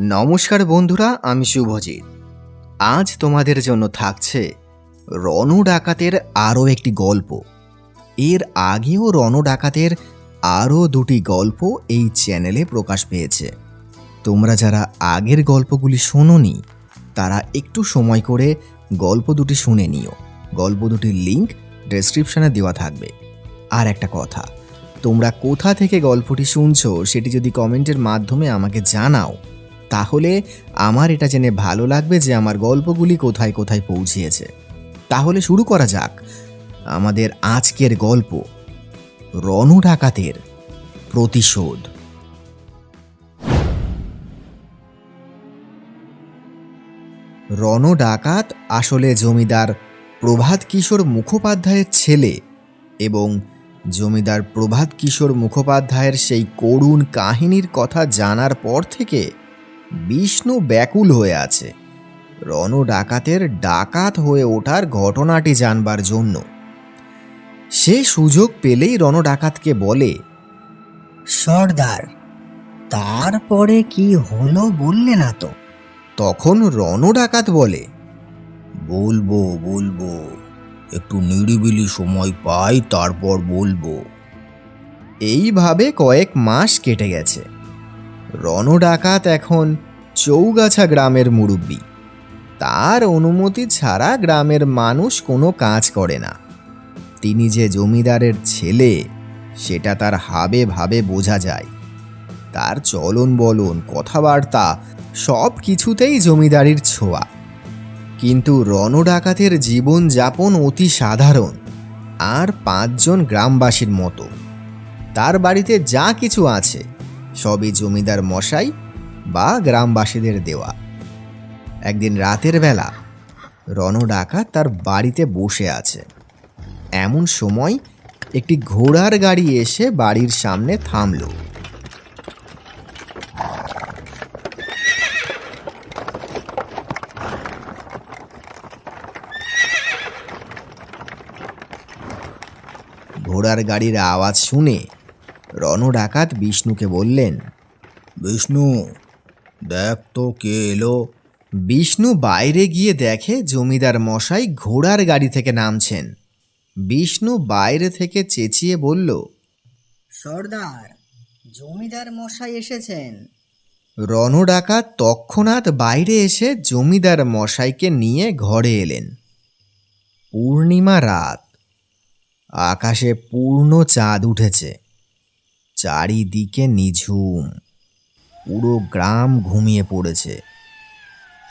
নমস্কার বন্ধুরা, আমি শুভজিৎ। আজ তোমাদের জন্য থাকছে রণ ডাকাতের আরও একটি গল্প। এর আগেও রণ ডাকাতের আরও দুটি গল্প এই চ্যানেলে প্রকাশ পেয়েছে। তোমরা যারা আগের গল্পগুলি শোনোনি, তারা একটু সময় করে গল্প দুটি শুনে নিও। গল্প দুটির লিঙ্ক ডেসক্রিপশানে দেওয়া থাকবে। আর একটা কথা, তোমরা কোথা থেকে গল্পটি শুনছো সেটি যদি কমেন্টের মাধ্যমে আমাকে জানাও তাহলে আমার এটা জেনে ভালো লাগবে যে আমার গল্পগুলি কোথায় কোথায় পৌঁছিয়েছে। তাহলে শুরু করা যাক। আমাদের আজকের গল্প রণ ডাকাতের প্রতিশোধ। রণ ডাকাত আসলে জমিদার প্রভাত কিশোর মুখোপাধ্যায়ের ছেলে এবং জমিদার প্রভাত কিশোর মুখোপাধ্যায়ের সেই করুণ কাহিনীর কথা জানার পর থেকে বিষ্ণু ব্যাকুল হয়ে আছে। রণ ডাকাতের ডাকাত হয়ে ওঠার ঘটনাটি জানবার জন্য। সে সুযোগ পেলেই রণ ডাকাতকে বলে সর্দার তারপরে কি হলো বললে না তো? তখন রণ ডাকাত বলে বলব বলব একটু নিরিবিলি সময় পাই তারপর বলব। এইভাবে কয়েক মাস কেটে গেছে। রণ ডাকাত এখন চৌগাছা গ্রামের মুরব্বী। তার অনুমতি ছাড়া গ্রামের মানুষ কোনো কাজ করে না। তিনি যে জমিদারের ছেলে, সেটা তার হাবে ভাবে বোঝা যায়। তার চলন বলন, কথাবার্তা সব কিছুতেই জমিদারির ছোঁয়া। কিন্তু রণ ডাকাতের জীবনযাপন অতি সাধারণ, আর পাঁচজন গ্রামবাসীর মতো। তার বাড়িতে যা কিছু আছে, সবই জমিদার মশাই বা গ্রামবাসীদের দেওয়া। একদিন রাতের বেলা রণ ডাকাত তার বাড়িতে বসে আছে। এমন সময় একটি ঘোড়ার গাড়ি এসে বাড়ির সামনে থামল। ঘোড়ার গাড়ির আওয়াজ শুনে রণ ডাকাত বিষ্ণুকে বললেন, বিষ্ণু দেখ তো কে এলো? বিষ্ণু বাইরে গিয়ে দেখে জমিদার মশাই ঘোড়ার গাড়ি থেকে নামছেন। বিষ্ণু বাইরে থেকে চেঁচিয়ে বলল সর্দার জমিদার মশাই এসেছেন। রণ ডাকাত তৎক্ষণাৎ বাইরে এসে জমিদার মশাইকে নিয়ে ঘরে এলেন। পূর্ণিমা রাত। আকাশে পূর্ণ চাঁদ উঠেছে। চারিদিকে নিঝুম। পুরো গ্রাম ঘুমিয়ে পড়েছে।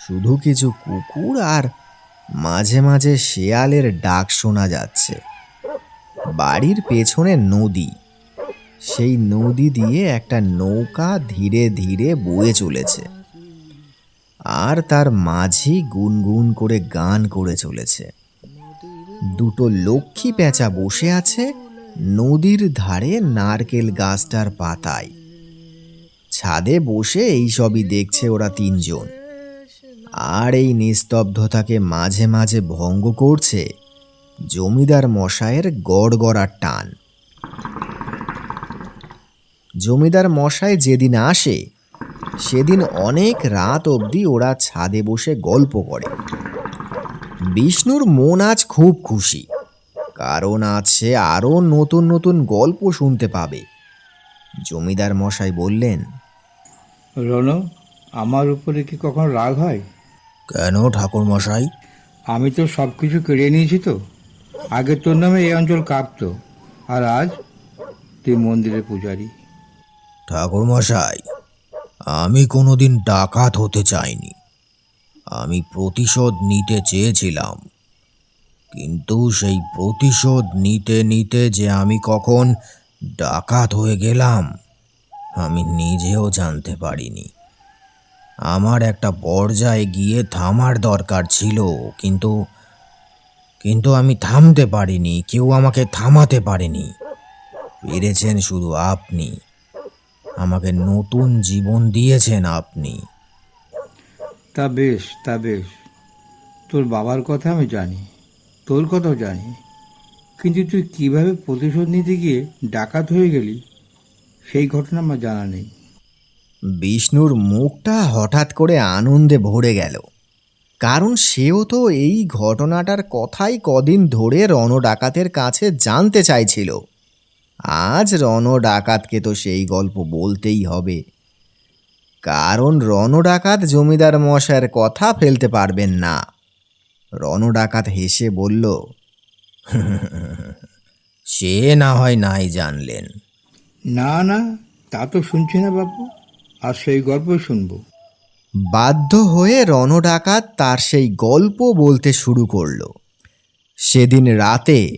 শুধু কিছু কুকুর আর মাঝে মাঝে শেয়ালের ডাক শোনা যাচ্ছে। বাড়ির পেছনে নদী। সেই নদী দিয়ে একটা নৌকা ধীরে ধীরে বয়ে চলেছে। আর তার মাঝি গুনগুন করে গান করে চলেছে। দুটো লক্ষ্মী পেঁচা বসে আছে নদীর ধারে নারকেল গাছটার পাতায়। ছাদে বসে এইসবই দেখছে ওরা তিনজন। আর এই নিস্তব্ধতাকে মাঝে মাঝে ভঙ্গ করছে জমিদার মশায়ের গড়গড়ার টান। জমিদার মশাই যেদিন আসে, সেদিন অনেক রাত অবধি ওরা ছাদে বসে গল্প করে। বিষ্ণুর মন আজ খুব খুশি, কারণ আজ সে আরও নতুন নতুন গল্প শুনতে পাবে। জমিদার মশাই বললেন রণ আমার উপরে কি কখন রাগ হয়? কেন ঠাকুর মশাই আমি তো সব কিছু কেড়ে নিয়েছি তো। আগে তোর নামে এই অঞ্চল কাঁপতো আর আজ তুই মন্দিরের পূজারি। ঠাকুর মশাই আমি কোনোদিন ডাকাত হতে চাইনি। আমি প্রতিশোধ নিতে চেয়েছিলাম। কিন্তু সেই প্রতিশোধ নিতে নিতে যে আমি কখন ডাকাত হয়ে গেলাম আমি নিজেও জানতে পারিনি। আমার একটা পর্যায়ে গিয়ে থামার দরকার ছিল, কিন্তু কিন্তু আমি থামতে পারিনি, কেউ আমাকে থামাতে পারেনি। পেরেছেন শুধু আপনি। আমাকে নতুন জীবন দিয়েছেন আপনি। তা বেশ তা বেশ। তোর বাবার কথা আমি জানি, তোর কথাও জানি। কিন্তু তুই কীভাবে প্রতিশোধ নিতে গিয়ে ডাকাত হয়ে গেলি? সেই ঘটনা আমার জানা নেই। বিষ্ণুর মুখটা হঠাৎ করে আনন্দে ভরে গেল। কারণ সেও তো এই ঘটনাটার কথাই কদিন ধরে রণ ডাকাতের কাছে জানতে চাইছিল। আজ রণ ডাকাতকে তো সেই গল্প বলতেই হবে। কারণ রণ ডাকাত জমিদার মশাইয়ের কথা ফেলতে পারবেন না। রণ ডাকাত হেসে বলল, সে না হয় নাই জানলেন। না না, তা তো শুনছি না বাপু। আর সেই গল্প শুনব। বাধ্য হয়ে রণ ডাকাত তার সেই গল্প বলতে শুরু করল। সেদিন রাতে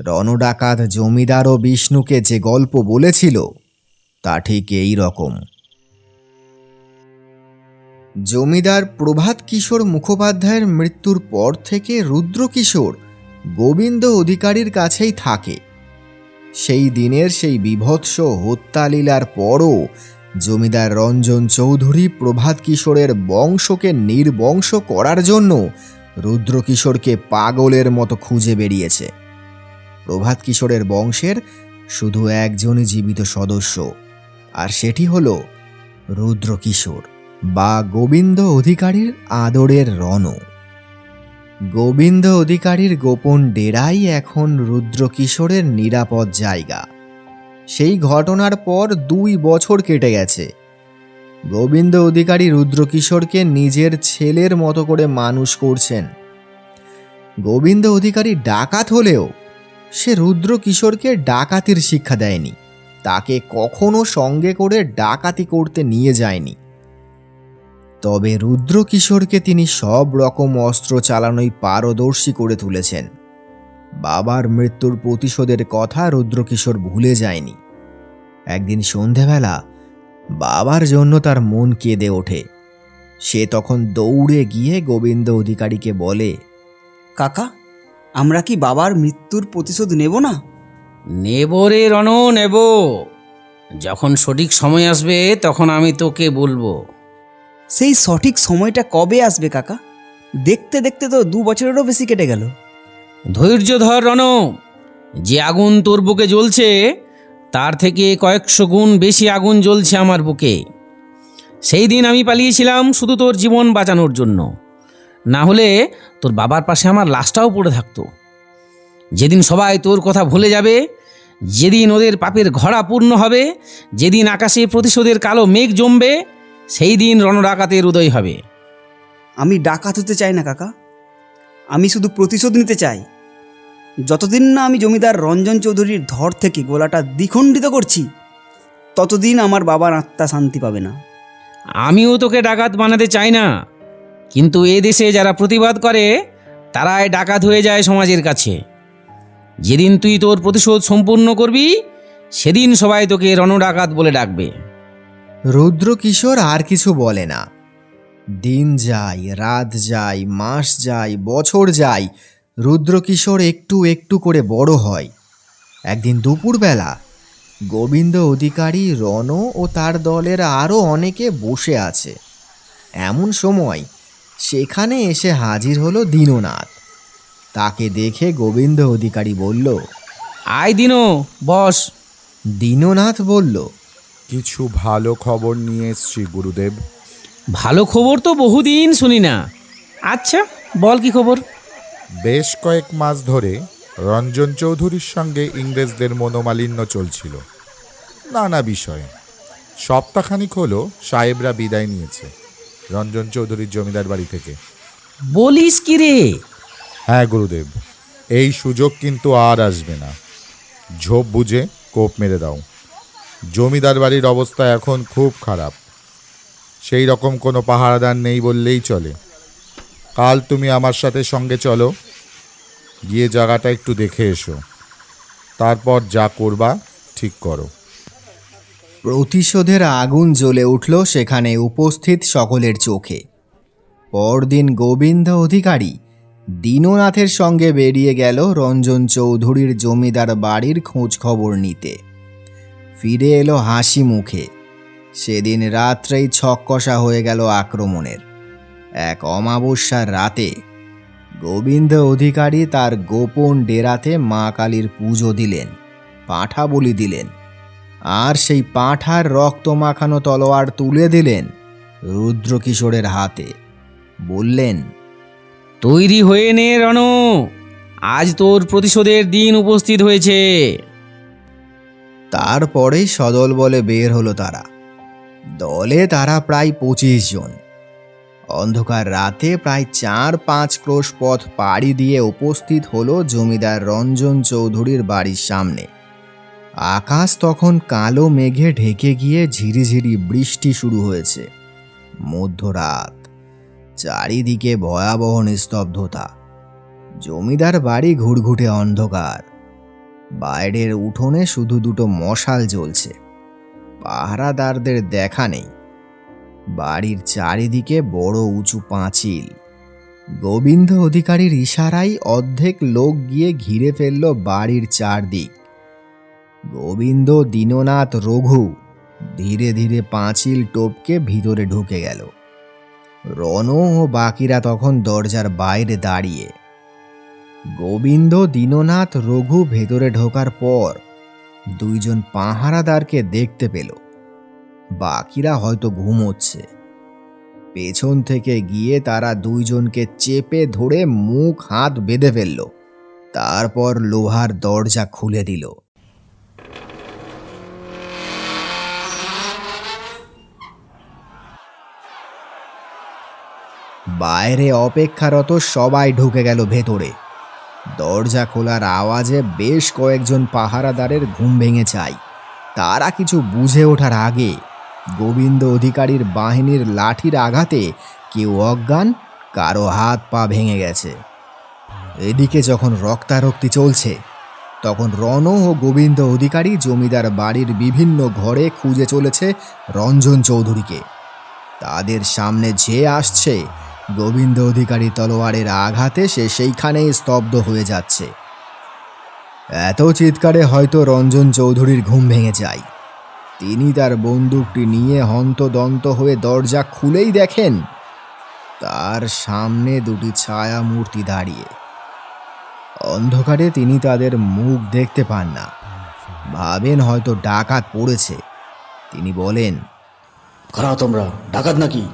রণ ডাকাত জমিদার ও বিষ্ণুকে যে গল্প বলেছিল, তা ঠিক এই রকম। জমিদার প্রভাত কিশোর মুখোপাধ্যায়ের মৃত্যুর পর থেকে রুদ্রকিশোর গোবিন্দ অধিকারীর কাছেই থাকে। সেই দিনের সেই বিভৎস হত্যালীলার পরও জমিদার রঞ্জন চৌধুরী প্রভাত কিশোরের বংশকে নির্বংশ করার জন্য রুদ্রকিশোরকে পাগলের মতো খুঁজে বেরিয়েছে। প্রভাত কিশোরের বংশের শুধু একজনই জীবিত সদস্য, আর সেটি হল রুদ্রকিশোর বা গোবিন্দ অধিকারীর আদরের রণ গোবিন্দ অধিকারীর গোপন ডেরাই এখন রুদ্রকিশোরের নিরাপদ জায়গা। সেই ঘটনার পর দুই বছর কেটে গেছে। গোবিন্দ অধিকারী রুদ্রকিশোরকে নিজের ছেলের মতো করে মানুষ করছেন। গোবিন্দ অধিকারী ডাকাত হলেও সে রুদ্রকিশোরকে ডাকাতির শিক্ষা দেয়নি। তাকে কখনো সঙ্গে করে ডাকাতি করতে নিয়ে যায়নি। তবে রুদ্রকিশোরকে তিনি সব রকম অস্ত্র চালানোই পারদর্শী করে তুলেছেন। বাবার মৃত্যুর প্রতিশোধের কথা রুদ্রকিশোর ভুলে যায়নি। একদিন সন্ধেবেলা বাবার জন্য তার মন কেঁদে ওঠে। সে তখন দৌড়ে গিয়ে গোবিন্দ অধিকারীকে বলে কাকা আমরা কি বাবার মৃত্যুর প্রতিশোধ নেব না? নেব রে রণ নেব। যখন সঠিক সময় আসবে তখন আমি তোকে বলব। সেই সঠিক সময়টা কবে আসবে, কাকা? দেখতে দেখতে তো দু বছরেরও বেশি কেটে গেল। ধৈর্য ধর রণ যে আগুন তোর বুকে জ্বলছে, তার থেকে কয়েকশো গুণ বেশি আগুন জ্বলছে আমার বুকে। সেই দিন আমি পালিয়েছিলাম শুধু তোর জীবন বাঁচানোর জন্য। না হলে তোর বাবার পাশে আমার লাশটাও পড়ে থাকতো। যেদিন সবাই তোর কথা ভুলে যাবে, যেদিন ওদের পাপের ঘড়া পূর্ণ হবে, যেদিন আকাশে প্রতিশোধের কালো মেঘ জমবে সেই দিন রণডাকাতের উদয় হবে। আমি ডাকাত হতে চাই না কাকা। আমি শুধু প্রতিশোধ নিতে চাই। যতদিন না আমি জমিদার রঞ্জন চৌধুরীর ধর থেকে গোলাটা দ্বিখণ্ডিত করছি ততদিন আমার বাবার আত্মা শান্তি পাবে না। আমিও তোকে ডাকাত বানাতে চাই না। কিন্তু এ দেশে যারা প্রতিবাদ করে তারাই ডাকাত হয়ে যায় সমাজের কাছে। যেদিন তুই তোর প্রতিশোধ সম্পূর্ণ করবি সেদিন সবাই তোকে রণডাকাত বলে ডাকবে। রুদ্রকিশোর আর কিছু বলে না। দিন যায় রাত যায় মাস যায় বছর যায়। রুদ্রকিশোর একটু একটু করে বড় হয়। একদিন দুপুরবেলা গোবিন্দ অধিকারী রণ ও তার দলের আরও অনেকে বসে আছে। এমন সময় সেখানে এসে হাজির হলো দীননাথ। তাকে দেখে গোবিন্দ অধিকারী বলল আয় দিনো বস। দীননাথ বলল কিছু ভালো খবর নিয়ে এসছি গুরুদেব। ভালো খবর তো বহুদিন শুনি না। আচ্ছা বল কি খবর? বেশ কয়েক মাস ধরে রঞ্জন চৌধুরীর সঙ্গে ইংরেজদের মনোমালিন্য চলছিল। নানা বিষয়ে। সপ্তাহখানিক হলো সাহেবরা বিদায় নিয়েছে রঞ্জন চৌধুরীর জমিদার বাড়ি থেকে। বলিস কি রে? হ্যাঁ গুরুদেব এই সুযোগ কিন্তু আর আসবে না। ঝোপ বুঝে কোপ মেরে দাও। জমিদার বাড়ির অবস্থা এখন খুব খারাপ। সেই রকম কোনো পাহারাদার নেই বললেই চলে। কাল তুমি আমার সাথে সঙ্গে চলো। গিয়ে জায়গাটা একটু দেখে এসো। তারপর যা করবা ঠিক করো। প্রতিশোধের আগুন জ্বলে উঠল সেখানে উপস্থিত সকলের চোখে। পরদিন গোবিন্দ অধিকারী দীননাথের সঙ্গে বেরিয়ে গেল রঞ্জন চৌধুরীর জমিদার বাড়ির খোঁজ খবর নিতে। ফিরে এলো হাসি মুখে। সেদিন রাত্রেই ছক্কষা হয়ে গেল আক্রমণের। এক অমাবস্যার রাতে গোবিন্দ অধিকারী তার গোপন ডেরাতে মা কালীর পুজো দিলেন, পাঁঠা বলি দিলেন, আর সেই পাঁঠার রক্ত মাখানো তলোয়ার তুলে দিলেন রুদ্রকিশোরের হাতে। বললেন, তৈরি হয়ে নে রণ, আজ তোর প্রতিশোধের দিন উপস্থিত হয়েছে। তারপরেই সদল বলে বের হলো তারা। দলে তারা প্রায় পঁচিশ জন। অন্ধকার রাতে প্রায় চার পাঁচ ক্রোশ পথ পাড়ি দিয়ে উপস্থিত হলো জমিদার রঞ্জন চৌধুরীর বাড়ির সামনে। আকাশ তখন কালো মেঘে ঢেকে গিয়ে ঝিরিঝিরি বৃষ্টি শুরু হয়েছে। মধ্যরাত, চারিদিকে ভয়াবহ নিস্তব্ধতা। জমিদার বাড়ি ঘুরঘুটে অন্ধকার। বাইরের উঠোনে শুধু দুটো মশাল জ্বলছে। পাহারাদারদের দেখা নেই। বাড়ির চারিদিকে বড় উঁচু পাঁচিল। গোবিন্দ অধিকারীর ইশারায় অর্ধেক লোক গিয়ে ঘিরে ফেলল বাড়ির চারদিক। গোবিন্দ দীননাথ রঘু ধীরে ধীরে পাঁচিল টপকে ভিতরে ঢুকে গেল। রণ ও বাকিরা তখন দরজার বাইরে দাঁড়িয়ে গোবিন্দ দীননাথ রঘু ভেতরে ঢোকার পর দুইজন পাহারাদারকে দেখতে পেল। বাকিরা হয়তো ঘুমোচ্ছে। পেছন থেকে গিয়ে তারা দুইজনকে চেপে ধরে মুখ, হাত বেঁধে ফেলল। তারপর লোহার দরজা খুলে দিল। বাইরে অপেক্ষারত সবাই ঢুকে গেল ভেতরে। দরজা খোলার আওয়াজে বেশ কয়েকজন পাহারাদারের ঘুম ভেঙে যায়। তারা কিছু বুঝে ওঠার আগে গোবিন্দ অধিকারীর বাহিনীর লাঠির আঘাতে কেউ অজ্ঞান, কারও হাত পা ভেঙে গেছে। এদিকে যখন রক্তারক্তি চলছে, তখন রণ ও গোবিন্দ অধিকারী জমিদার বাড়ির বিভিন্ন ঘরে খুঁজে চলেছে রঞ্জন চৌধুরীকে। তাদের সামনে যে আসছে গোবিন্দ অধিকারী তলোয়ারের আঘাতে সে সেইখানেই স্তব্ধ হয়ে যাচ্ছে। এত চিৎকারে হয়তো রঞ্জন চৌধুরীর ঘুম ভেঙে যায়। তিনি তার বন্দুকটি নিয়ে হন্তদন্ত হয়ে দরজা খুলেই দেখেন, তার সামনে দুটি ছায়া মূর্তি দাঁড়িয়ে। অন্ধকারে তিনি তাদের মুখ দেখতে পান না। ভাবেন হয়তো ডাকাত পড়েছে। তিনি বলেন তোমরা? ডাকাত নাকি?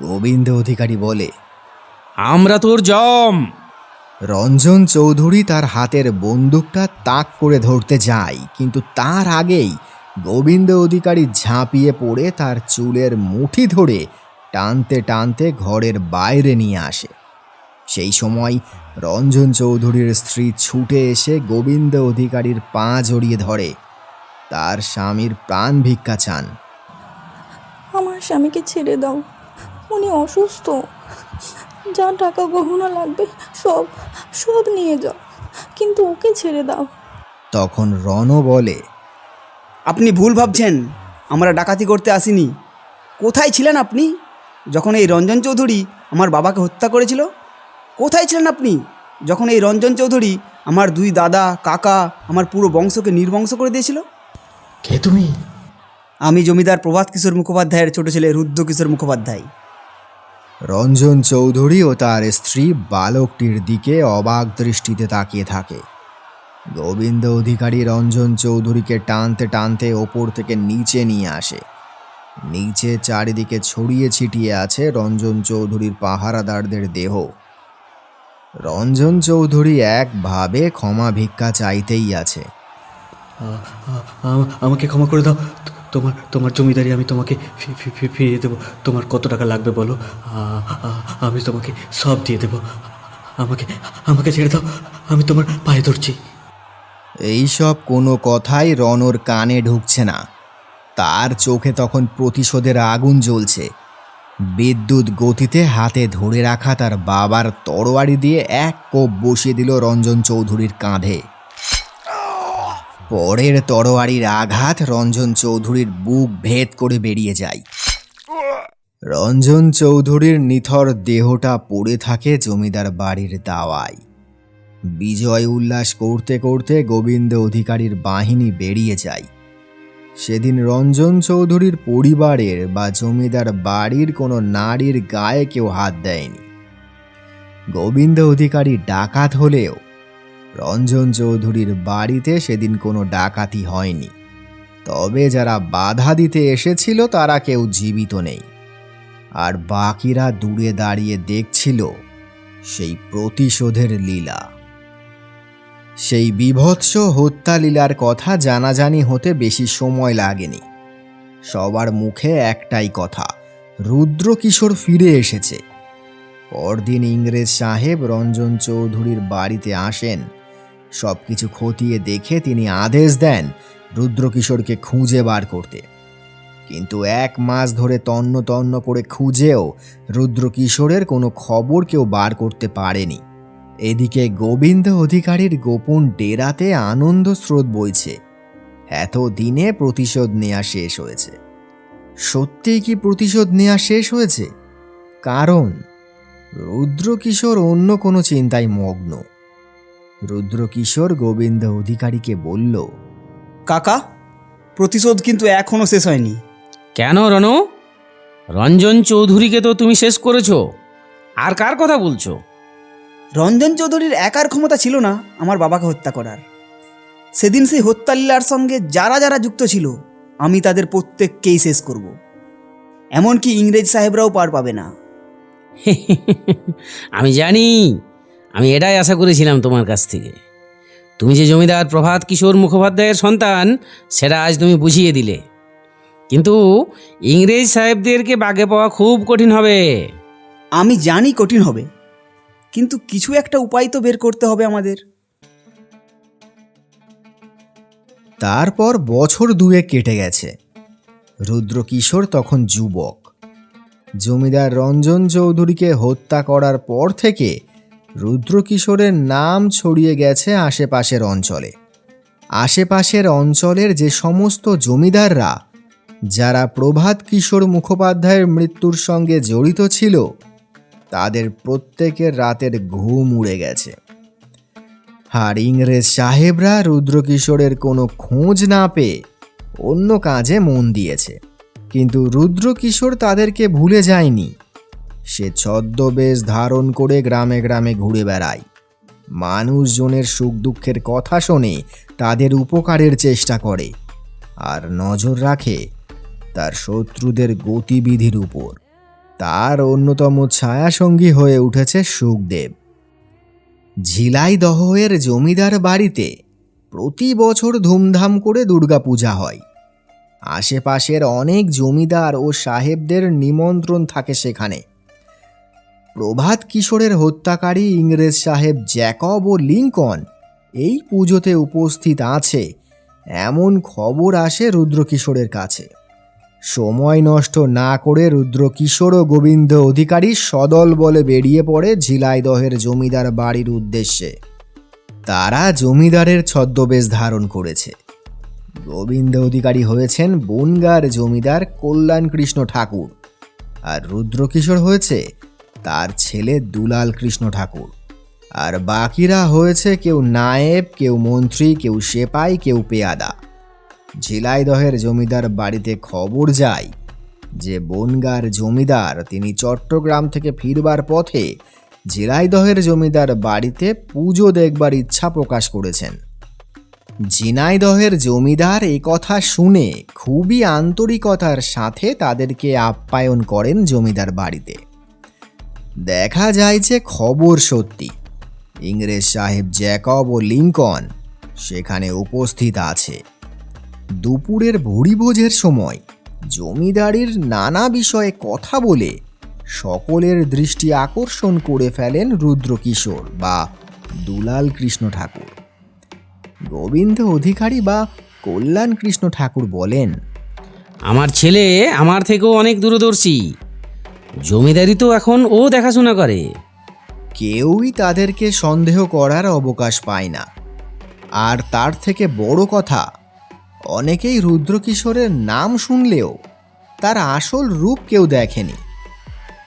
গোবিন্দ অধিকারী বলে আমরা তোর জম। রঞ্জন চৌধুরী তার হাতের বন্দুকটা তাক করে ধরতে যায় কিন্তু তার আগেই গোবিন্দ অধিকারী ঝাঁপিয়ে পড়ে তার চুলের মুঠি ধরে টানতে টানতে ঘরের বাইরে নিয়ে আসে। সেই সময় রঞ্জন চৌধুরীর স্ত্রী ছুটে এসে গোবিন্দ অধিকারীর পা জড়িয়ে ধরে তার স্বামীর প্রাণ ভিক্ষা চান। আমার স্বামীকে ছেড়ে দাও। উনি অসুস্থ। যা টাকা গহনা লাগবে সব সব নিয়ে যাও। কিন্তু ওকে ছেড়ে দাও। তখন রণ বলে আপনি ভুল ভাবছেন। আমরা ডাকাতি করতে আসিনি। কোথায় ছিলেন আপনি? যখন এই রঞ্জন চৌধুরী আমার বাবাকে হত্যা করেছিল? কোথায় ছিলেন আপনি? যখন এই রঞ্জন চৌধুরী আমার দুই দাদা কাকা আমার পুরো বংশকে নির্বংশ করে দিয়েছিল? কে তুমি? আমি জমিদার প্রভাত কিশোর মুখোপাধ্যায়ের ছোট ছেলে রুদ্র কিশোর মুখোপাধ্যায়। রঞ্জন চৌধুরী ও তার স্ত্রী বালকটির দিকে অবাক দৃষ্টিতে তাকিয়ে থাকে। গোবিন্দ অধিকারী রঞ্জন চৌধুরীকে টানতে টানতে ওপর থেকে নিচে নিয়ে আসে। নিচে চারিদিকে ছড়িয়ে ছিটিয়ে আছে রঞ্জন চৌধুরীর পাহারাদারদের দেহ। রঞ্জন চৌধুরী একভাবে ক্ষমা ভিক্ষা চাইতেই আছে। আমাকে ক্ষমা করে দাও। তোমার তোমার জমিদারি আমি তোমাকে ফিরিয়ে দেবো। তোমার কত টাকা লাগবে বলো? আমি তোমাকে সব দিয়ে দেবো। আমাকে আমাকে ছেড়ে দাও। আমি তোমার পায়ে ধরছি। এইসব কোনো কথাই রনর কানে ঢুকছে না। তার চোখে তখন প্রতিশোধের আগুন জ্বলছে। বিদ্যুৎ গতিতে হাতে ধরে রাখা তার বাবার তরোয়ারি দিয়ে এক কোপ বসিয়ে দিল রঞ্জন চৌধুরীর কাঁধে। পরের তরোয়ারির আঘাত রঞ্জন চৌধুরীর বুক ভেদ করে বেরিয়ে যায়। রঞ্জন চৌধুরীর নিথর দেহটা পড়ে থাকে জমিদার বাড়ির দাওয়ায়। বিজয় উল্লাস করতে করতে গোবিন্দ অধিকারীর বাহিনী বেরিয়ে যায়। সেদিন রঞ্জন চৌধুরীর পরিবারের বা জমিদার বাড়ির কোনো নারীর গায়ে কেউ হাত দেয়নি। গোবিন্দ অধিকারী ডাকাত হলেও রঞ্জন চৌধুরীর বাড়িতে সেদিন কোনো ডাকাতি হয়নি। তবে যারা বাধা দিতে এসেছিল, তারা কেউ জীবিত নেই। আর বাকিরা দূরে দাঁড়িয়ে দেখছিল সেই প্রতিশোধের লীলা। সেই বিভৎস হত্যা লীলার কথা জানাজানি হতে বেশি সময় লাগেনি। সবার মুখে একটাই কথা রুদ্র কিশোর ফিরে এসেছে। পরদিন ইংরেজ সাহেব রঞ্জন চৌধুরীর বাড়িতে আসেন। সব কিছু খতিয়ে দেখে তিনি আদেশ দেন রুদ্রকিশোরকে খুঁজে বার করতে। কিন্তু এক মাস ধরে তন্ন তন্ন করে খুঁজেও রুদ্রকিশোরের কোনো খবর কেউ বার করতে পারেনি। এদিকে গোবিন্দ অধিকারীর গোপন ডেরাতে আনন্দ স্রোত বইছে। এত দিনে প্রতিশোধ নেওয়া শেষ হয়েছে। সত্যিই কি প্রতিশোধ নেওয়া শেষ হয়েছে? কারণ রুদ্রকিশোর অন্য কোনো চিন্তায় মগ্ন। রুদ্রকিশোর গোবিন্দ অধিকারীকে বলল কাকা প্রতিশোধ কিন্তু এখনও শেষ হয়নি। কেন রণ? রঞ্জন চৌধুরীকে তো তুমি শেষ করেছ। আর কার কথা বলছো? রঞ্জন চৌধুরীর একার ক্ষমতা ছিল না আমার বাবাকে হত্যা করার। সেদিন সেই হত্যালীলার সঙ্গে যারা যারা যুক্ত ছিল আমি তাদের প্রত্যেককেই শেষ করব। এমনকি ইংরেজ সাহেবরাও পার পাবে না। আমি জানি। আমি এটাই আশা করেছিলাম তোমার কাছ থেকে। তুমি যে জমিদার প্রভাত কিশোর মুখোপাধ্যায়ের সন্তান সেটা আজ তুমি বুঝিয়ে দিলে। কিন্তু ইংরেজ সাহেবদেরকে বাগে পাওয়া খুব কঠিন হবে। আমি জানি কঠিন হবে কিন্তু কিছু একটা উপায় তো বের করতে হবে আমাদের। তারপর বছর দুয়েক কেটে গেছে। রুদ্রকিশোর তখন যুবক। জমিদার রঞ্জন চৌধুরীকে হত্যা করার পর থেকে রুদ্রকিশোরের নাম ছড়িয়ে গেছে আশেপাশের অঞ্চলে। আশেপাশের অঞ্চলের যে সমস্ত জমিদাররা, যারা প্রভাত কিশোর মুখোপাধ্যায়ের মৃত্যুর সঙ্গে জড়িত ছিল, তাদের প্রত্যেকের রাতের ঘুম উড়ে গেছে। আর ইংরেজ সাহেবরা রুদ্রকিশোরের কোনো খোঁজ না পেয়ে অন্য কাজে মন দিয়েছে। কিন্তু রুদ্রকিশোর তাদেরকে ভুলে যায়নি। সে ছদ্মবেশ ধারণ করে গ্রামে গ্রামে ঘুরে বেড়ায়। মানুষজনের সুখ দুঃখের কথা শোনে তাদের উপকারের চেষ্টা করে আর নজর রাখে তার শত্রুদের গতিবিধির উপর। তার অন্যতম ছায়াসঙ্গী হয়ে উঠেছে সুখদেব। ঝিলাই ঝিলাইদহের জমিদার বাড়িতে প্রতি বছর ধুমধাম করে দুর্গাপূজা হয়। আশেপাশের অনেক জমিদার ও সাহেবদের নিমন্ত্রণ থাকে সেখানে। প্রভাত কিশোরের হত্যাকারী ইংরেজ সাহেব জ্যাকব ও লিঙ্কন এই পুজোতে উপস্থিত আছে। এমন খবর আসে রুদ্রকিশোরের কাছে। সময় নষ্ট না করে রুদ্রকিশোর ও গোবিন্দ অধিকারী সদল বলে বেরিয়ে পড়ে ঝিলাইদহের জমিদার বাড়ির উদ্দেশ্যে। তারা জমিদারের ছদ্মবেশ ধারণ করেছে। গোবিন্দ অধিকারী হয়েছেন বনগার জমিদার কল্যাণ কৃষ্ণ ঠাকুর। আর রুদ্রকিশোর হয়েছে তার ছেলে দুলাল কৃষ্ণ ঠাকুর। আর বাকিরা হয়েছে কেউ নায়েব, কেউ মন্ত্রী, কেউ সেপাই, কেউ পেয়াদা। ঝিলাইদহের জমিদার বাড়িতে খবর যায় যে বনগার জমিদার তিনি চট্টগ্রাম থেকে ফিরবার পথে ঝিলাইদহের জমিদার বাড়িতে পুজো দেখবার ইচ্ছা প্রকাশ করেছেন। ঝিনাইদহের জমিদার এই কথা শুনে খুবই আন্তরিকতার সাথে তাদেরকে আপ্যায়ন করেন জমিদার বাড়িতে। দেখা যায় যে খবর সত্যি। ইংরেজ সাহেব জ্যাকব ও লিঙ্কন সেখানে উপস্থিত আছে। দুপুরের ভুড়িভোজের সময় জমিদারির নানা বিষয়ে কথা বলে সকলের দৃষ্টি আকর্ষণ করে ফেলেন রুদ্রকিশোর বা দুলাল কৃষ্ণ ঠাকুর। গোবিন্দ অধিকারী বা কল্যাণ কৃষ্ণ ঠাকুর বলেন, আমার ছেলে আমার থেকেও অনেক দূরদর্শী। জমিদারি তো এখন ও দেখাশোনা করে। কেউই তাদেরকে সন্দেহ করার অবকাশ পায় না। আর তার থেকে বড় কথা, অনেকেই রুদ্রকিশোরের নাম শুনলেও তার আসল রূপ কেউ দেখেনি।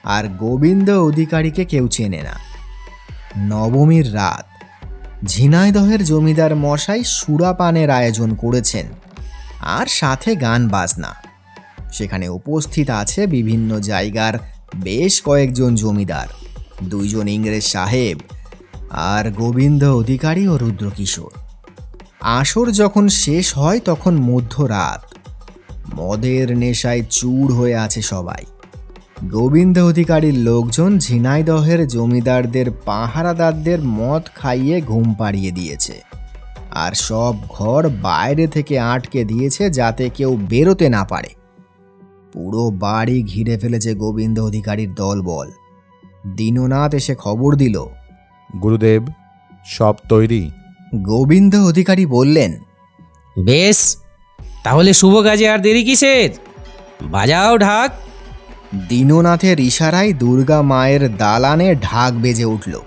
আর গোবিন্দ অধিকারীকে কেউ চেনে না। নবমীর রাত, ঝিনাইদহের জমিদার মশাই সুরাপানের আয়োজন করেছেন আর সাথে গান বাজনা। সেখানে উপস্থিত আছে বিভিন্ন জায়গার বেশ কয়েকজন জমিদার, দুইজন ইংরেজ সাহেব আর গোবিন্দ অধিকারী ও রুদ্রকিশোর। আসর যখন শেষ হয় তখন মধ্যরাত। মদের নেশায় চুর হয়ে আছে সবাই। গোবিন্দ অধিকারীর লোকজন ঝিনাইদহের জমিদারদের, পাহারাদারদের মদ খাইয়ে ঘুম পাড়িয়ে দিয়েছে। আর সব ঘর বাইরে থেকে আটকে দিয়েছে যাতে কেউ বেরোতে না পারে। পুরো বাড়ি ঘিরে ফেলেছে গোবিন্দ অধিকারীর দলবল। দীননাথ এসে খবর দিল। গুরুদেব সব তৈরি। গোবিন্দ অধিকারী বললেন বেশ তাহলে শুভ কাজে আর দেরি কিসের? বাজাও ঢাক। দীননাথের ইশারায় দুর্গা মায়ের দালানে ঢাক বেজে উঠল।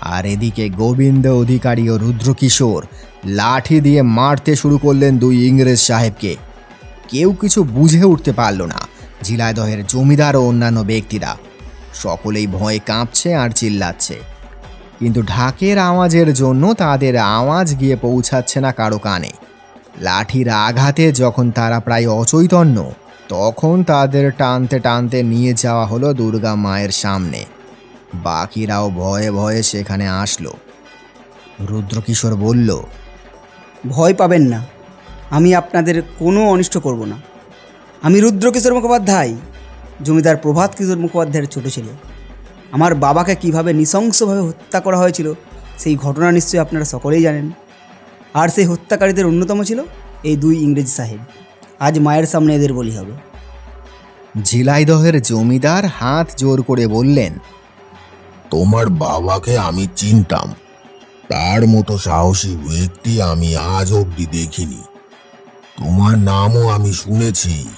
আর এদিকে গোবিন্দ অধিকারী ও রুদ্রকিশোর লাঠি দিয়ে মারতে শুরু করলেন দুই ইংরেজ সাহেবকে। কেউ কিছু বুঝে উঠতে পারল না, ঝিলাইদহের জমিদার ও অন্যান্য ব্যক্তিরা। সকলেই ভয়ে কাঁপছে আর চিল্লাচ্ছে। কিন্তু ঢাকের আওয়াজের জন্য তাদের আওয়াজ গিয়ে পৌঁছাচ্ছে না কারও কানে। লাঠির আঘাতে যখন তারা প্রায় অচৈতন্য, তখন তাদের টানতে টানতে নিয়ে যাওয়া হলো দুর্গা মায়ের সামনে। বাকিরাও ভয়ে ভয়ে সেখানে আসলো। রুদ্রকিশোর বলল, ভয় পাবেন না। আমি আপনাদের কোনো অনিষ্ট করব না। আমি রুদ্রকিশোর মুখোপাধ্যায় জমিদার প্রভাত কিশোর মুখোপাধ্যায়ের ছোট ছেলে। আমার বাবাকে কীভাবে নৃশংসভাবে হত্যা করা হয়েছিল সেই ঘটনা নিশ্চয়ই আপনারা সকলেই জানেন। আর সেই হত্যাকারীদের অন্যতম ছিল এই দুই ইংরেজ সাহেব। আজ মায়ের সামনে এদের বলি হবে। ঝিলাইদহের জমিদার হাত জোর করে বললেন তোমার বাবাকে আমি চিনতাম। তার মতো সাহসী ব্যক্তি আমি আজ অবধি দেখিনি। তোমার নামও আমি শুনেছি।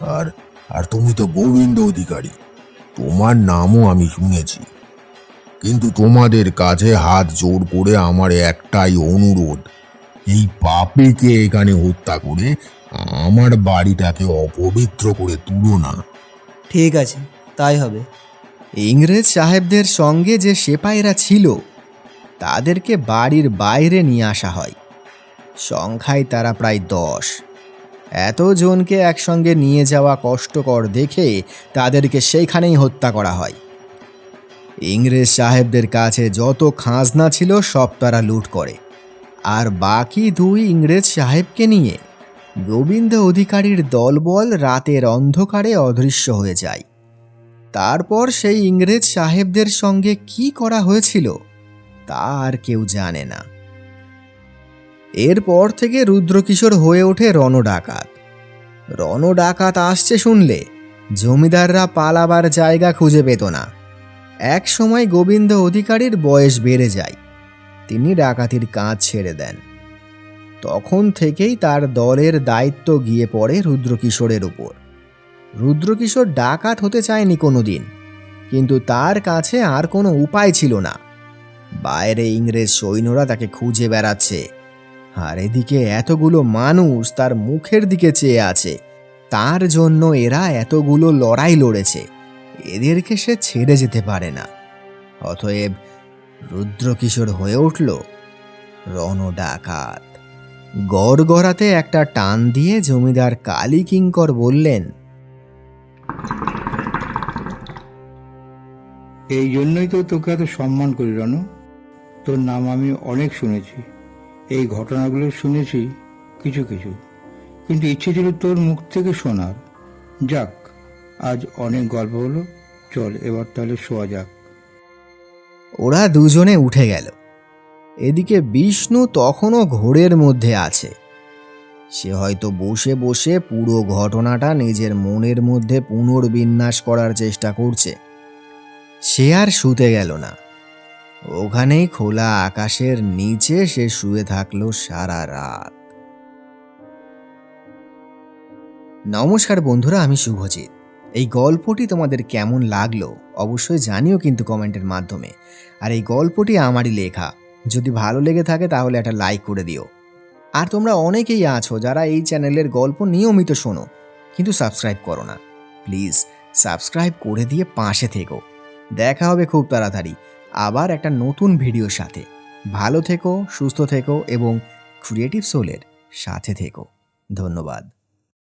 আর আর তুমি তো গোবিন্দ অধিকারী। তোমার নামও আমি শুনেছি। কিন্তু তোমাদের কাছে হাত জোর করে আমার একটাই অনুরোধ, এই পাপীকে এখানে হত্যা করে আমার বাড়িটাকে অপবিত্র করে তুলো না। ঠিক আছে, তাই হবে। ইংরেজ সাহেবদের সঙ্গে যে সেপাইরা ছিল, তাদেরকে বাড়ির বাইরে নিয়ে আসা হয়। সংখ্যায় তারা প্রায় দশ। এতজনকে একসঙ্গে নিয়ে যাওয়া কষ্টকর দেখে তাদেরকে সেইখানেই হত্যা করা হয়। ইংরেজ সাহেবদের কাছে যত খাজনা ছিল সব তারা লুট করে। আর বাকি দুই ইংরেজ সাহেবকে নিয়ে গোবিন্দ অধিকারীর দলবল রাতের অন্ধকারে অদৃশ্য হয়ে যায়। তারপর সেই ইংরেজ সাহেবদের সঙ্গে কি করা হয়েছিল তা আর কেউ জানে না। এরপর থেকে রুদ্রকিশোর হয়ে ওঠে রণডাকাত রণডাকাত আসছে শুনলে, জমিদাররা পালাবার জায়গা খুঁজে পেত না। এক সময় গোবিন্দ অধিকারীর বয়স বেড়ে যায়, তিনি ডাকাতির কাজ ছেড়ে দেন। তখন থেকেই তার দলের দায়িত্ব গিয়ে পড়ে রুদ্রকিশোরের উপর। রুদ্রকিশোর ডাকাত হতে চায়নি কোনো দিন কিন্তু তার কাছে আর কোনো উপায় ছিল না। বাইরে ইংরেজ সৈন্যরা তাকে খুঁজে বেড়াচ্ছে। আর এদিকে এতগুলো মানুষ তার মুখের দিকে চেয়ে আছে। তার জন্য এরা এতগুলো লড়াই লড়েছে। এদেরকে সে ছেড়ে যেতে পারে না। অতএব রুদ্রকিশোর হয়ে উঠল। রণ ডাকাত। গড়গড়াতে একটা টান দিয়ে জমিদার কালী কিঙ্কর বললেন, এই জন্যই তো তোকে এত সম্মান করি রানু তোর নাম আমি অনেক শুনেছি। এই ঘটনাগুলো শুনেছি কিছু কিছু। কিন্তু ইচ্ছে ছিল তোর মুখ থেকে শোনার। যাক, আজ অনেক গল্প হলো। চল, এবার তাহলে শোয়া যাক। ওরা দুজনে উঠে গেল। এদিকে বিষ্ণু তখনও ঘোরের মধ্যে আছে। সে হয়তো বসে বসে পুরো ঘটনাটা নিজের মনের মধ্যে পুনর্বিন্যাস করার চেষ্টা করছে। সে আর শুতে গেল না। ওখানেই খোলা আকাশের নিচে সে শুয়ে থাকল সারা রাত। নমস্কার বন্ধুরা, আমি শুভজিৎ। এই গল্পটি তোমাদের কেমন লাগল অবশ্যই জানিও কিন্তু কমেন্টের মাধ্যমে। আর এই গল্পটি আমারই লেখা। যদি ভালো লেগে থাকে তাহলে একটা লাইক করে দিও। আর তোমরা অনেকেই আছো যারা এই চ্যানেলের গল্প নিয়মিত শোনো, কিন্তু সাবস্ক্রাইব করো না। প্লিজ সাবস্ক্রাইব করে দিয়ে পাশে থেকো। দেখা হবে খুব তাড়াতাড়ি। আবার একটা নতুন ভিডিওর সাথে। ভালো থেকো, সুস্থ থেকো এবং ক্রিয়েটিভ সোলের সাথে থেকো। ধন্যবাদ।